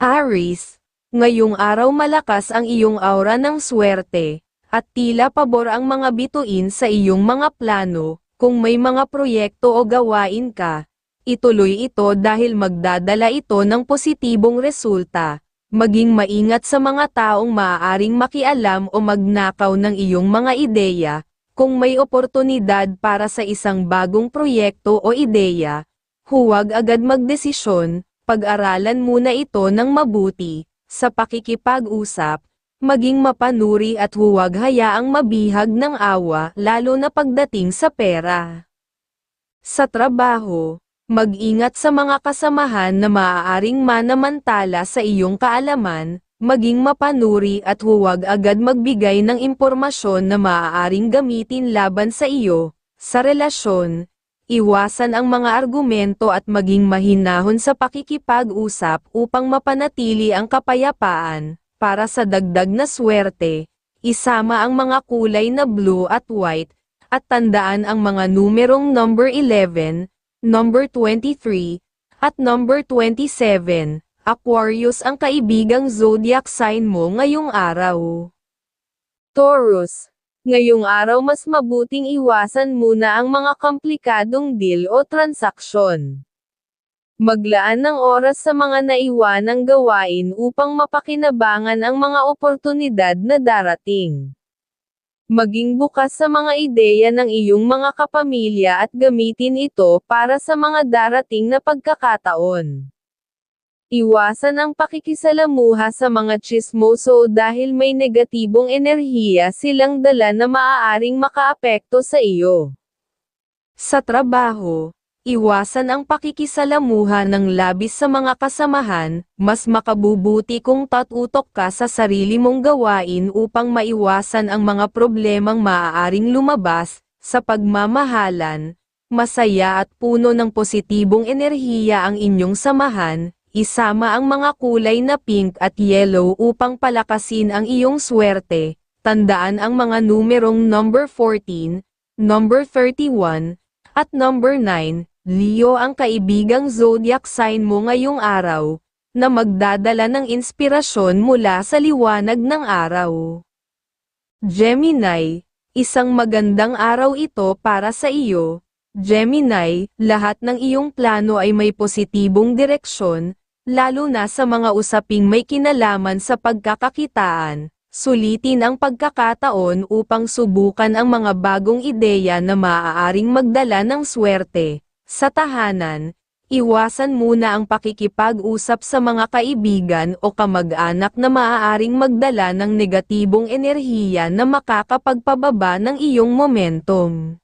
Aris, ngayong araw malakas ang iyong aura ng swerte, at tila pabor ang mga bituin sa iyong mga plano, kung may mga proyekto o gawain ka. Ituloy ito dahil magdadala ito ng positibong resulta. Maging maingat sa mga taong maaaring makialam o magnakaw ng iyong mga ideya, kung may oportunidad para sa isang bagong proyekto o ideya, huwag agad magdesisyon, pag-aralan muna ito ng mabuti, sa pakikipag-usap, maging mapanuri at huwag hayaang mabihag ng awa lalo na pagdating sa pera. Sa trabaho, mag-ingat sa mga kasamahan na maaaring manamantala sa iyong kaalaman, maging mapanuri at huwag agad magbigay ng impormasyon na maaaring gamitin laban sa iyo, sa relasyon, iwasan ang mga argumento at maging mahinahon sa pakikipag-usap upang mapanatili ang kapayapaan, para sa dagdag na swerte, isama ang mga kulay na blue at white, at tandaan ang mga numerong number 11, number 23, at number 27. Aquarius ang kaibigang zodiac sign mo ngayong araw. Taurus, ngayong araw mas mabuting iwasan muna ang mga komplikadong deal o transaksyon. Maglaan ng oras sa mga naiwanang gawain upang mapakinabangan ang mga oportunidad na darating. Maging bukas sa mga ideya ng iyong mga kapamilya at gamitin ito para sa mga darating na pagkakataon. Iwasan ang pakikisalamuha sa mga chismoso dahil may negatibong enerhiya silang dala na maaaring makaapekto sa iyo. Sa trabaho, Iwasan ang pakikisalamuha ng labis sa mga kasamahan, mas makabubuti kung tatutok ka sa sarili mong gawain upang maiwasan ang mga problemang maaaring lumabas, sa pagmamahalan, masaya at puno ng positibong enerhiya ang inyong samahan, isama ang mga kulay na pink at yellow upang palakasin ang iyong swerte, tandaan ang mga numerong number 14, number 31, at number 9, Leo ang kaibigang zodiac sign mo ngayong araw, na magdadala ng inspirasyon mula sa liwanag ng araw. Gemini, isang magandang araw ito para sa iyo. Gemini, lahat ng iyong plano ay may positibong direksyon, lalo na sa mga usaping may kinalaman sa pagkakakitaan. Sulitin ang pagkakataon upang subukan ang mga bagong ideya na maaaring magdala ng swerte. Sa tahanan, iwasan muna ang pakikipag-usap sa mga kaibigan o kamag-anak na maaaring magdala ng negatibong enerhiya na makakapagpababa ng iyong momentum.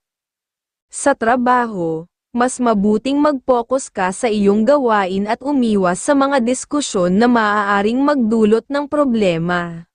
Sa trabaho, mas mabuting mag-focus ka sa iyong gawain at umiwas sa mga diskusyon na maaaring magdulot ng problema.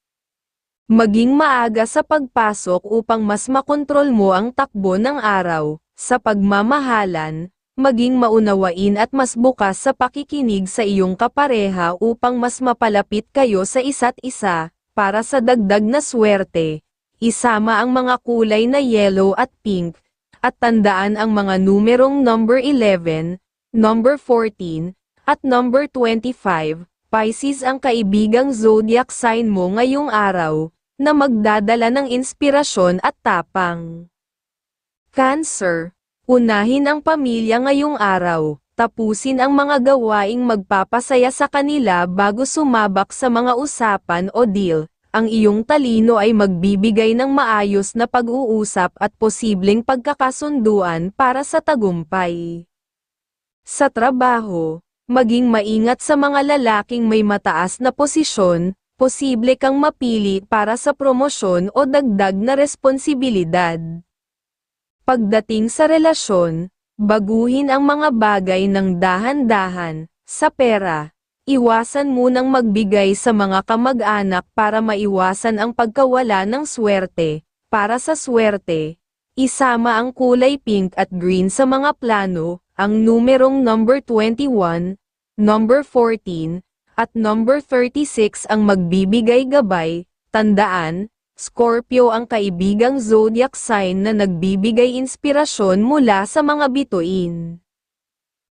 Maging maaga sa pagpasok upang mas makontrol mo ang takbo ng araw, sa pagmamahalan, maging maunawain at mas bukas sa pakikinig sa iyong kapareha upang mas mapalapit kayo sa isa't isa, para sa dagdag na swerte. Isama ang mga kulay na yellow at pink, at tandaan ang mga numerong number 11, number 14, at number 25. Pisces ang kaibigang zodiac sign mo ngayong araw, na magdadala ng inspirasyon at tapang. Cancer, Unahin ang pamilya ngayong araw, tapusin ang mga gawaing magpapasaya sa kanila bago sumabak sa mga usapan o deal. Ang iyong talino ay magbibigay ng maayos na pag-uusap at posibleng pagkakasunduan para sa tagumpay. Sa trabaho, maging maingat sa mga lalaking may mataas na posisyon, posible kang mapili para sa promosyon o dagdag na responsibilidad. Pagdating sa relasyon, baguhin ang mga bagay ng dahan-dahan, sa pera. Iwasan munang magbigay sa mga kamag-anak para maiwasan ang pagkawala ng swerte. Para sa swerte, isama ang kulay pink at green sa mga plano, ang numerong number 21, number 14, at number 36 ang magbibigay gabay, tandaan, Scorpio ang kaibigang zodiac sign na nagbibigay inspirasyon mula sa mga bituin.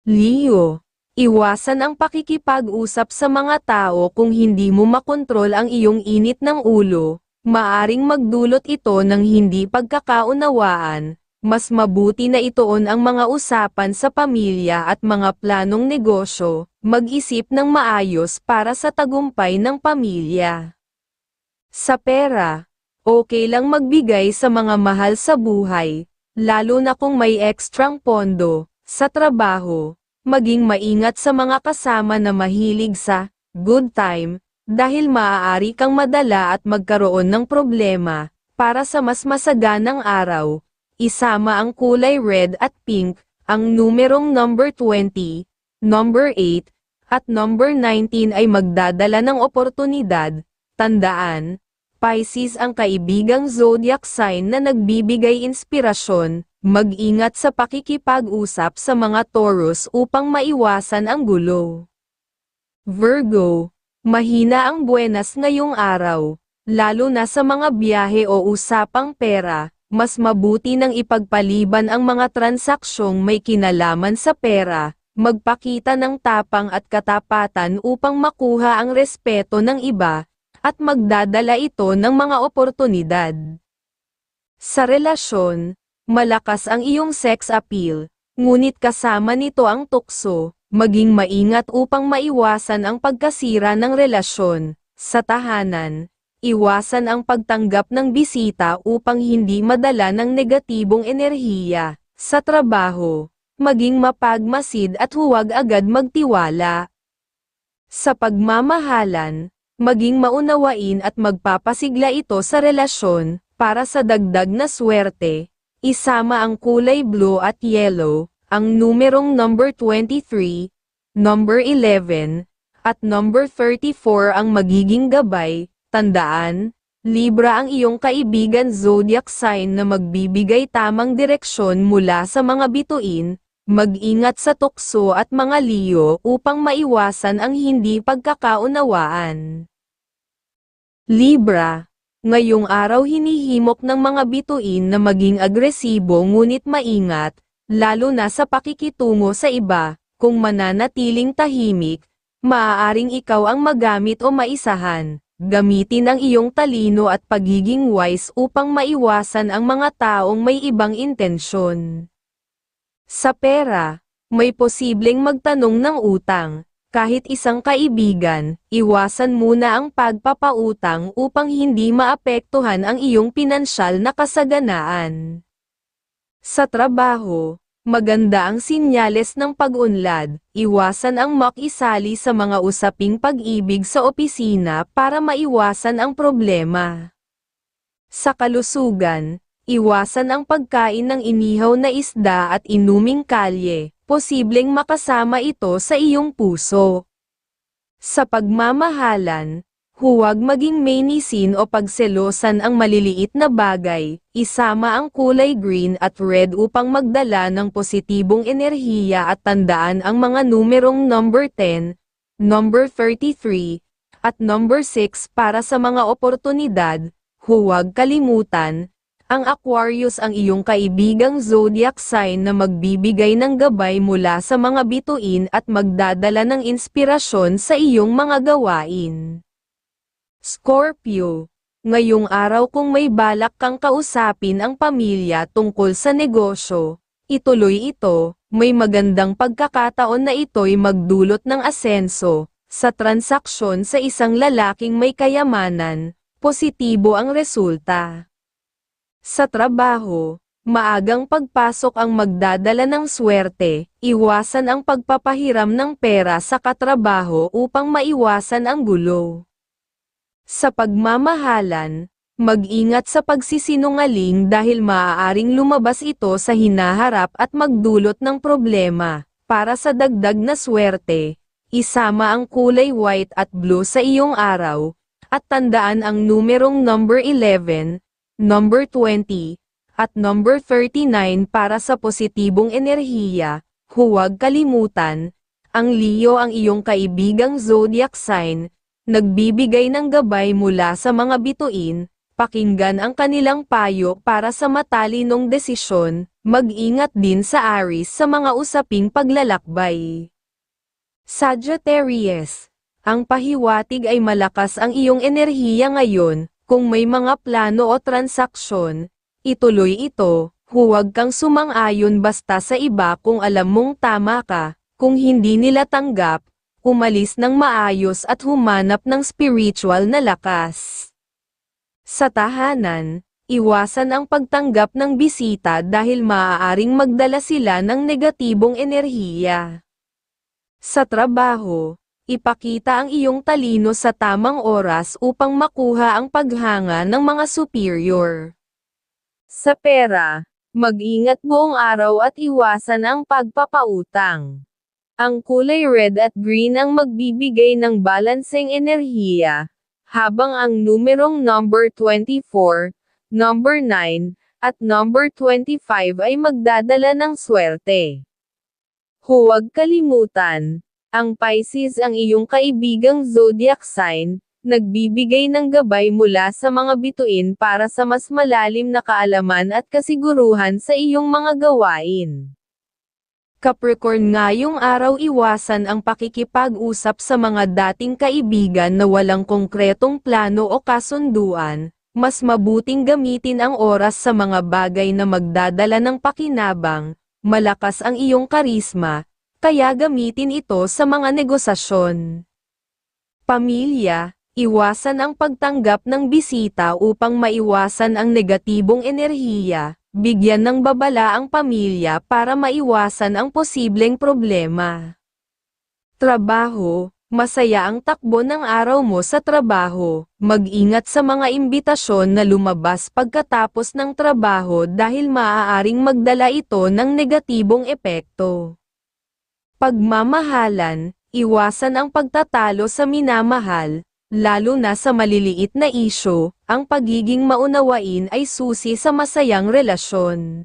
Leo, Iwasan ang pakikipag-usap sa mga tao kung hindi mo makontrol ang iyong init ng ulo, maaring magdulot ito ng hindi pagkakaunawaan, mas mabuti na itoon ang mga usapan sa pamilya at mga planong negosyo, mag-isip ng maayos para sa tagumpay ng pamilya. Sa pera, okay lang magbigay sa mga mahal sa buhay, lalo na kung may ekstrang pondo, sa trabaho, maging maingat sa mga kasama na mahilig sa good time, dahil maaari kang madala at magkaroon ng problema, para sa mas masaganang araw, isama ang kulay red at pink, ang numerong number 20, number 8, at number 19 ay magdadala ng oportunidad, tandaan, Pisces ang kaibigang zodiac sign na nagbibigay inspirasyon, mag-ingat sa pakikipag-usap sa mga Taurus upang maiwasan ang gulo. Virgo, mahina ang buenas ngayong araw, lalo na sa mga biyahe o usapang pera, mas mabuti nang ipagpaliban ang mga transaksyong may kinalaman sa pera, magpakita ng tapang at katapatan upang makuha ang respeto ng iba, at magdadala ito ng mga oportunidad. Sa relasyon, malakas ang iyong sex appeal, ngunit kasama nito ang tukso, maging maingat upang maiwasan ang pagkasira ng relasyon. Sa tahanan, iwasan ang pagtanggap ng bisita upang hindi madala ng negatibong enerhiya. Sa trabaho, maging mapagmasid at huwag agad magtiwala. Sa pagmamahalan, maging maunawain at magpapasigla ito sa relasyon, para sa dagdag na swerte, Isama ang kulay blue at yellow, ang numerong number 23, number 11, at number 34 ang magiging gabay, tandaan, Libra ang iyong kaibigan zodiac sign na magbibigay tamang direksyon mula sa mga bituin, mag-ingat sa tukso at mga liyo upang maiwasan ang hindi pagkakaunawaan. Libra Ngayong araw hinihimok ng mga bituin na maging agresibo ngunit maingat, lalo na sa pakikitungo sa iba, kung mananatiling tahimik, maaaring ikaw ang magamit o maisahan. Gamitin ang iyong talino at pagiging wise upang maiwasan ang mga taong may ibang intensyon. Sa pera, may posibleng magtanong ng utang, kahit isang kaibigan, iwasan muna ang pagpapautang upang hindi maapektuhan ang iyong pinansyal na kasaganaan. Sa trabaho, maganda ang sinyales ng pag-unlad, iwasan ang makisali sa mga usaping pag-ibig sa opisina para maiwasan ang problema. Sa kalusugan, iwasan ang pagkain ng inihaw na isda at inuming kalye, posibleng makasama ito sa iyong puso. Sa pagmamahalan, huwag maging mainisin o pagselosan ang maliliit na bagay, isama ang kulay green at red upang magdala ng positibong enerhiya at tandaan ang mga numerong number 10, number 33, at number 6 para sa mga oportunidad, huwag kalimutan, ang Aquarius ang iyong kaibigang zodiac sign na magbibigay ng gabay mula sa mga bituin at magdadala ng inspirasyon sa iyong mga gawain. Scorpio, ngayong araw kung may balak kang kausapin ang pamilya tungkol sa negosyo, ituloy ito, may magandang pagkakataon na ito'y magdulot ng asenso, sa transaksyon sa isang lalaking may kayamanan, positibo ang resulta. Sa trabaho, maagang pagpasok ang magdadala ng swerte, iwasan ang pagpapahiram ng pera sa katrabaho upang maiwasan ang gulo. Sa pagmamahalan, mag-ingat sa pagsisinungaling dahil maaaring lumabas ito sa hinaharap at magdulot ng problema. Para sa dagdag na swerte, isama ang kulay white at blue sa iyong araw, at tandaan ang numerong number 11, number 20, at number 39 para sa positibong enerhiya, huwag kalimutan, ang Leo ang iyong kaibigang zodiac sign, nagbibigay ng gabay mula sa mga bituin, pakinggan ang kanilang payo para sa matalinong desisyon, mag-ingat din sa Aries sa mga usaping paglalakbay. Sagittarius, ang pahiwatig ay malakas ang iyong enerhiya ngayon, kung may mga plano o transaksyon, ituloy ito, huwag kang sumang-ayon basta sa iba kung alam mong tama ka, kung hindi nila tanggap, umalis ng maayos at humanap ng spiritual na lakas. Sa tahanan, iwasan ang pagtanggap ng bisita dahil maaaring magdala sila ng negatibong enerhiya. Sa trabaho, ipakita ang iyong talino sa tamang oras upang makuha ang paghanga ng mga superior. Sa pera, mag-ingat buong araw at iwasan ang pagpapautang. Ang kulay red at green ang magbibigay ng balancing enerhiya, habang ang numerong number 24, number 9, at number 25 ay magdadala ng swerte. Huwag kalimutan, ang Pisces ang iyong kaibigang zodiac sign, nagbibigay ng gabay mula sa mga bituin para sa mas malalim na kaalaman at kasiguruhan sa iyong mga gawain. Capricorn ngayong araw iwasan ang pakikipag-usap sa mga dating kaibigan na walang konkretong plano o kasunduan, mas mabuting gamitin ang oras sa mga bagay na magdadala ng pakinabang, malakas ang iyong karisma, kaya gamitin ito sa mga negosasyon. Pamilya, iwasan ang pagtanggap ng bisita upang maiwasan ang negatibong enerhiya, bigyan ng babala ang pamilya para maiwasan ang posibleng problema. Trabaho, masaya ang takbo ng araw mo sa trabaho, mag-ingat sa mga imbitasyon na lumabas pagkatapos ng trabaho dahil maaaring magdala ito ng negatibong epekto. Pagmamahalan, iwasan ang pagtatalo sa minamahal, lalo na sa maliliit na isyo, ang pagiging maunawain ay susi sa masayang relasyon.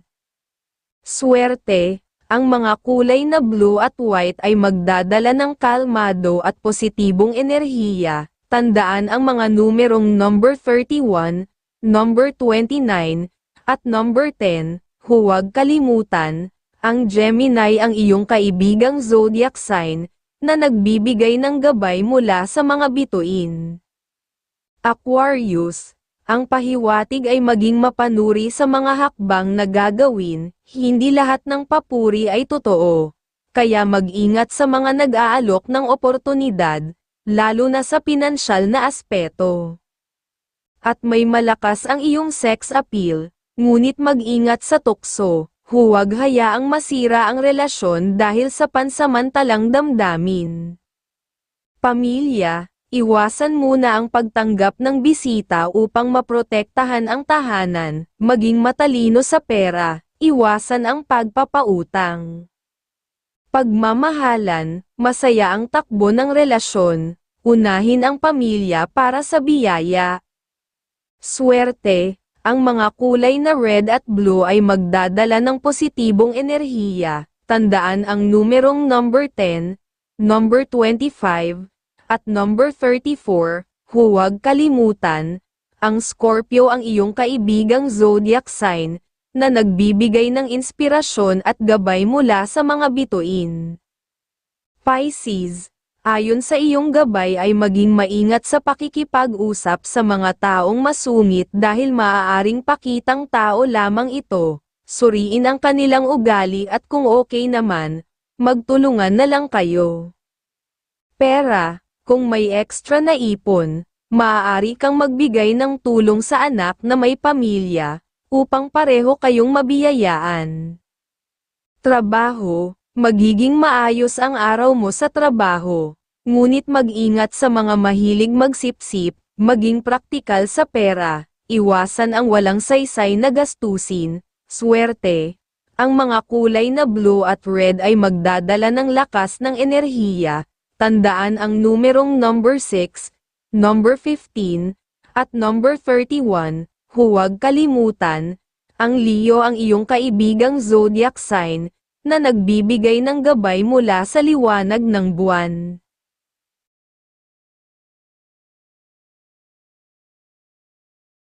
Swerte, ang mga kulay na blue at white ay magdadala ng kalmado at positibong enerhiya, tandaan ang mga numerong number 31, number 29, at number 10, huwag kalimutan, ang Gemini ang iyong kaibigang zodiac sign, na nagbibigay ng gabay mula sa mga bituin. Aquarius, ang pahiwatig ay maging mapanuri sa mga hakbang na gagawin, hindi lahat ng papuri ay totoo. Kaya mag-ingat sa mga nag-aalok ng oportunidad, lalo na sa pinansyal na aspeto. At may malakas ang iyong sex appeal, ngunit mag-ingat sa tukso, huwag hayaang masira ang relasyon dahil sa pansamantalang damdamin. Pamilya, iwasan muna ang pagtanggap ng bisita upang maprotektahan ang tahanan, maging matalino sa pera, iwasan ang pagpapautang. Pagmamahalan, masaya ang takbo ng relasyon, unahin ang pamilya para sa biyaya. Swerte, ang mga kulay na red at blue ay magdadala ng positibong enerhiya, tandaan ang numerong number 10, number 25, at number 34, huwag kalimutan, ang Scorpio ang iyong kaibigang zodiac sign, na nagbibigay ng inspirasyon at gabay mula sa mga bituin. Pisces, ayon sa iyong gabay ay maging maingat sa pakikipag-usap sa mga taong masungit dahil maaaring pakitang tao lamang ito, suriin ang kanilang ugali at kung okay naman, magtulungan na lang kayo. Pera, kung may extra na ipon, maaari kang magbigay ng tulong sa anak na may pamilya, upang pareho kayong mabiyayaan. Trabaho, magiging maayos ang araw mo sa trabaho, ngunit mag-ingat sa mga mahilig magsipsip, maging praktikal sa pera, iwasan ang walang saysay na gastusin, swerte, ang mga kulay na blue at red ay magdadala ng lakas ng enerhiya, Tandaan ang numerong number 6, number 15, at number 31, huwag kalimutan, ang Leo ang iyong kaibigang zodiac sign, na nagbibigay ng gabay mula sa liwanag ng buwan.